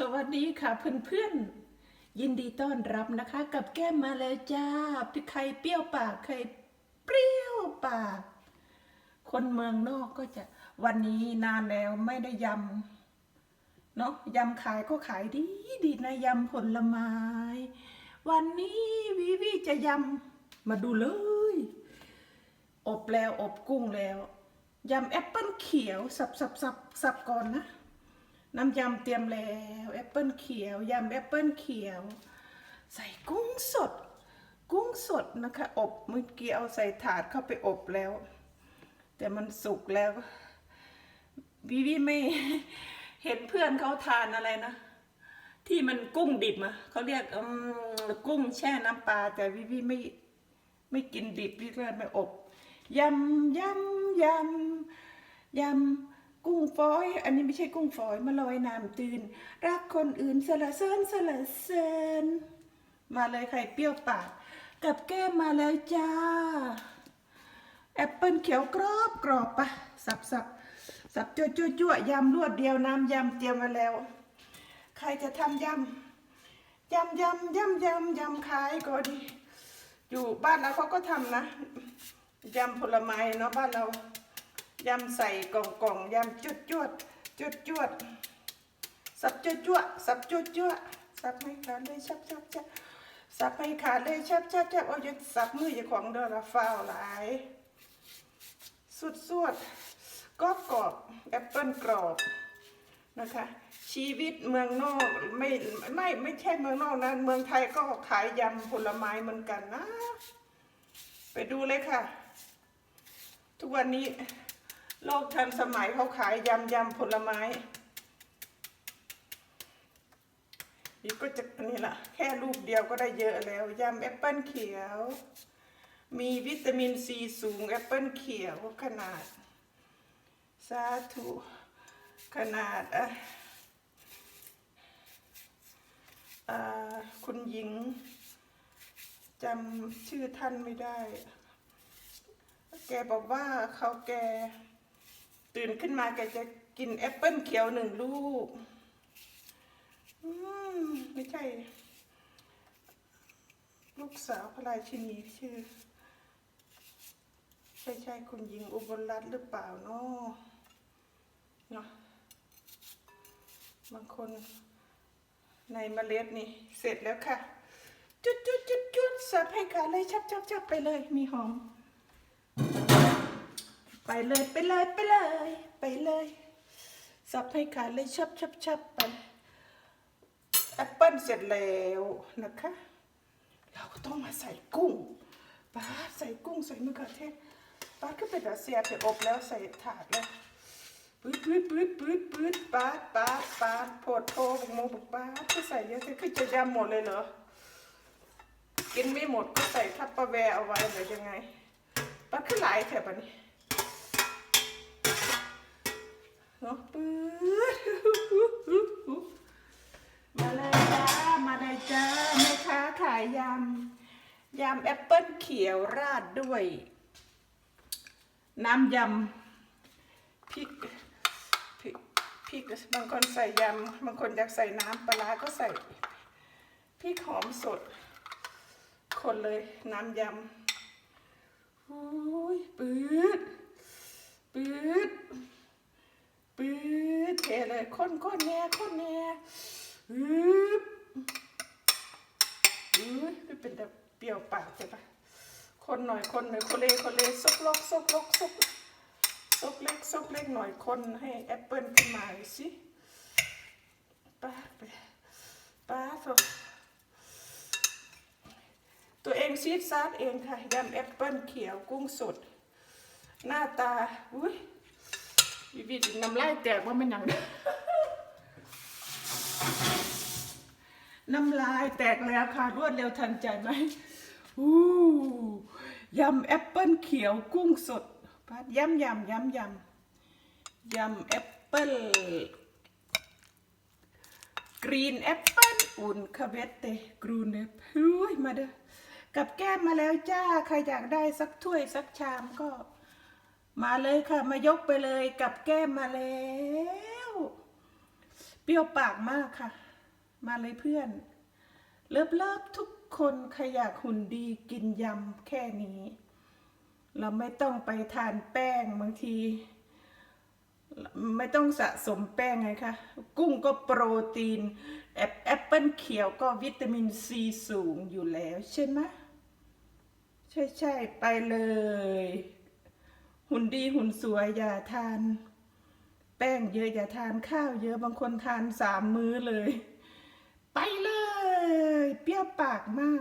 สวัสดีค่ะเพื่อนๆ ยินดีต้อนรับนะคะ กับแก้มมาแล้วจ้าพี่ใครเปรี้ยวปากใครเปรี้ยวปาก คนเมืองนอกก็จะวันนี้นานแล้วไม่ได้ยำเนาะยำขายก็ขายดีดีนะยำผลไม้ วันนี้วิวีจะยำมาดูเลย อบแล้วอบกุ้งแล้วยำแอปเปิ้ลเขียวสับสับสับสับก่อนนะ น้ำยำเตรียมแล้วแอปเปิลเขียวยำแอปเปิลเขียว ใส่กุ้งสด กุ้งสดนะคะอบเมื่อกี้เอาใส่ถาดเข้าไปอบแล้ว แต่มันสุกแล้ววิวิไม่เห็นเพื่อนเขาทานอะไรนะ ที่มันกุ้งดิบอะเขาเรียกอกุ้งแช่น้ำปลาแต่วิวิไม่ไม่กินดิบวิก็เลยไม่อบยำยำยำยำ กุ้งฝอย อันนี้ไม่ใช่กุ้งฝอยมาลอยน้ำตื่น รักคนอื่นสละเซินสละเซินมาเลยไข่เปรี้ยวปากกับแก้มมาแล้วจ้า แอปเปิลเขียวกรอบกรอบปะสับสับสับจั่วจั่วจั่วยำรวดเดียวน้ำยำเตรียมมาแล้ว ใครจะทำยำยำยำยำยำยำขายก็ดี อยู่บ้านเราเขาก็ทำนะยำผลไม้เนาะบ้านเรา ยำใส่กล่องกล่องยำจุดจวดจุดจวดสับจุดจวดสับจุดจวดสับให้ขาดเลยชับชับชับสับให้ขาดเลยชับชับชับเอาอย่าสับมืออย่าของเด้อละฟ้าวหลาย สุดสวดกรอบกรอบแอปเปิลกรอบนะคะ ชีวิตเมืองนอกไม่ไม่ไม่ใช่เมืองนอกนะเมืองไทยก็ขายยำผลไม้เหมือนกันนะ ไปดูเลยค่ะ ทุกวันนี้ โลกทันสมัยเขาขายยำยำผลไม้นี่ก็จะนนี้ละแค่ลูกเดียวก็ได้เยอะแล้วยำแอปเปิลเขียว มีวิตามินซีสูงแอปเปิลเขียวขนาดสาธุขนาดอะอคุณหญิงจำชื่อท่านไม่ได้ แกบอกว่าเขาแก นขึ้นมาแกจะกินแอปเปิ้ลเขียวหนึ่งลูก อืมไม่ใช่ ลูกสาวพระราชินีชื่อใช่ใช่คุณหญิงอุบลรัตน์หรือเปล่าเนาะเนาะบางคนในเมล็ดนี่เสร็จแล้วค่ะ จุดจุดจุดจุดสับให้ขาเลยชับชับชับไปเลยมีหอม ไปเลยไปเลยไปเลยไปเลยสับให้ขาดเลยชับชับชับไปแอปเปิ้ลเสร็จแล้วนะคะ เราก็ต้องมาใส่กุ้งปาใส่กุ้งใส่มะเขือเทศปาก็เป็นอาเซียเดี๋ยวอบแล้วใส่ถาดเลยปื๊ดปื๊ดปื๊ดปื๊ดปื๊ดปาดปาดปาดโพดโพบุกโมบุกปาดก็ใส่เยอะคือจะยำหมดเลยเหรอกินไม่หมดก็ใส่ทับปะแวเอาไว้หรือยังไงปาขึ้นหลายแถบอันนี้ เนาะปื๊ดมาเลยจ้า มาเลยจ้าแม่ค้าขายยำ ยำแอปเปิ้ลเขียวราดด้วย น้ำยำพริกพริกพริกบางคนใส่ยำ บางคนอยากใส่น้ำปลาร้าก็ใส่พริกหอมสด คนเลยน้ำยำอุ้ยปื๊ดปื๊ด ปื๊ดเทเลยคนคนแน่คนแน่ฮึบอือไม่เป็นแบบเปรี้ยวปากใช่ปะคนหน่อยคนหน่อยคนเลคนเลซกลกซกลกซกซกเล็กซกเล็กหน่อยคนให้แอปเปิลขึ้นมาสิป้าไปป้าดโถตัวเองซีดซาดเองค่ะยำแอปเปิลเขียวกุ้งสด หน้าตา อุ้ย วิวิน้ำลายแตกว่าไม่หนังน้ำลายแตกแล้วค่ะ รวดเร็วทันใจไหมอู้ยำแอปเปิลเขียวกุ้งสดพัดยำยำยำยำยำแอปเปิลกรีนแอปเปิลอุ่นคาเวตเตกรูนเนปอุ้ยมาเด้อกับแก้มมาแล้วจ้า ใครอยากได้สักถ้วยสักชามก็ มาเลยค่ะ มายกไปเลยกับแก้มมาแล้ว เปรี้ยวปากมากค่ะ มาเลยเพื่อน เลิฟเลิฟทุกคนใครอยากหุ่นดีกินยำแค่นี้ เราไม่ต้องไปทานแป้งบางที ไม่ต้องสะสมแป้งไงคะ กุ้งก็โปรตีน แอปแอปเปิลเขียวก็วิตามินซีสูงอยู่แล้วใช่ไหมใช่ใช่ไปเลย หุ่นดีหุ่นสวยอย่าทาน แป้งเยอะอย่าทานข้าวเยอะบางคนทานสามมื้อเลย ไปเลย เปรี้ยวปากมาก